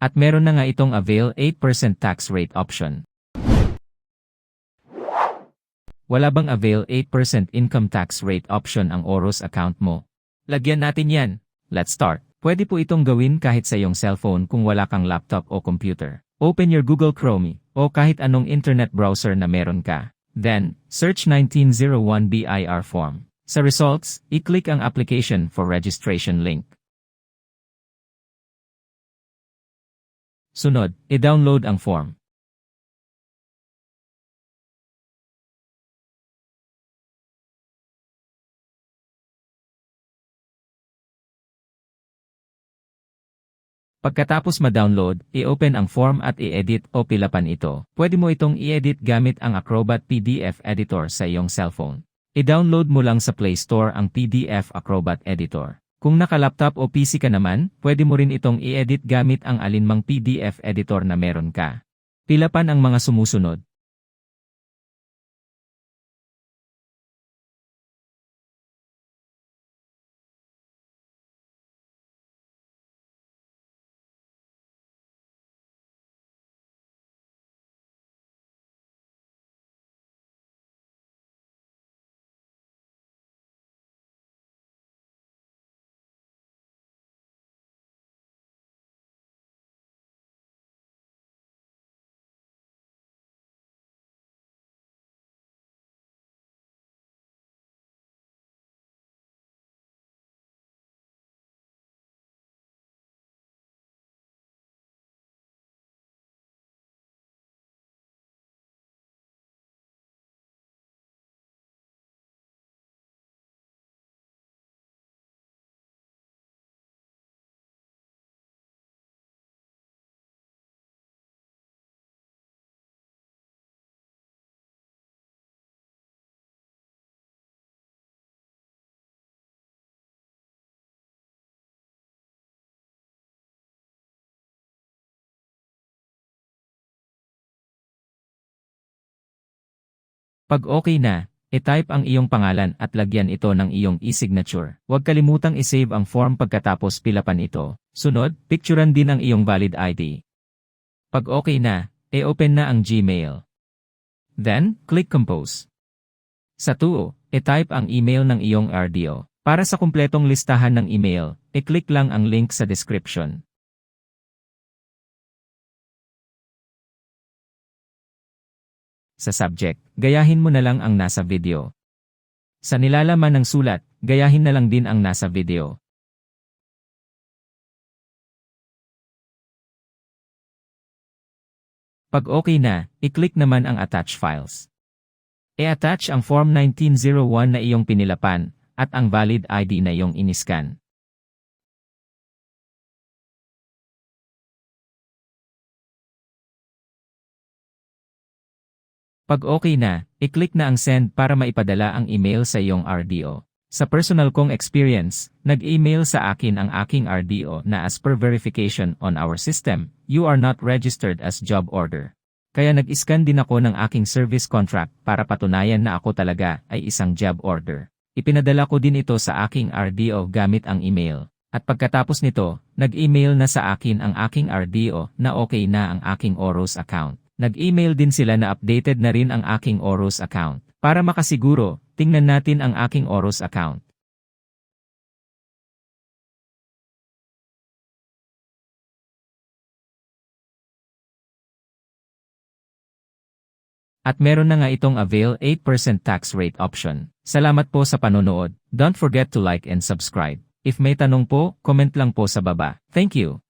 At meron na nga itong avail 8% tax rate option. Wala bang avail 8% income tax rate option ang Oros account mo? Lagyan natin yan. Let's start. Pwede po itong gawin kahit sa iyong cellphone kung wala kang laptop o computer. Open your Google Chrome o kahit anong internet browser na meron ka. Then, search 1901 BIR form. Sa results, i-click ang application for registration link. Sunod, i-download ang form. Pagkatapos ma-download, i-open ang form at i-edit o pilapan ito. Pwede mo itong i-edit gamit ang Acrobat PDF Editor sa iyong cellphone. I-download mo lang sa Play Store ang PDF Acrobat Editor. Kung naka-laptop o PC ka naman, pwede mo rin itong i-edit gamit ang alinmang PDF editor na meron ka. Pilapan ang mga sumusunod. Pag okay na, i-type ang iyong pangalan at lagyan ito ng iyong e-signature. Huwag kalimutang i-save ang form pagkatapos pilapan ito. Sunod, picturean din ang iyong valid ID. Pag okay na, i-open na ang Gmail. Then, click Compose. Sa 2, i-type ang email ng iyong RDO. Para sa kumpletong listahan ng email, i-click lang ang link sa description. Sa subject, gayahin mo na lang ang nasa video. Sa nilalaman ng sulat, gayahin na lang din ang nasa video. Pag okay na, i-click naman ang Attach Files. I-attach ang Form 1901 na iyong pinilapan at ang valid ID na iyong iniskan. Pag okay na, i-click na ang send para maipadala ang email sa iyong RDO. Sa personal kong experience, nag-email sa akin ang aking RDO na as per verification on our system, you are not registered as job order. Kaya nag-scan din ako ng aking service contract para patunayan na ako talaga ay isang job order. Ipinadala ko din ito sa aking RDO gamit ang email. At pagkatapos nito, nag-email na sa akin ang aking RDO na okay na ang aking Oros account. Nag-email din sila na updated na rin ang aking Oros account. Para makasiguro, tingnan natin ang aking Oros account. At meron na nga itong avail 8% tax rate option. Salamat po sa panonood. Don't forget to like and subscribe. If may tanong po, comment lang po sa baba. Thank you.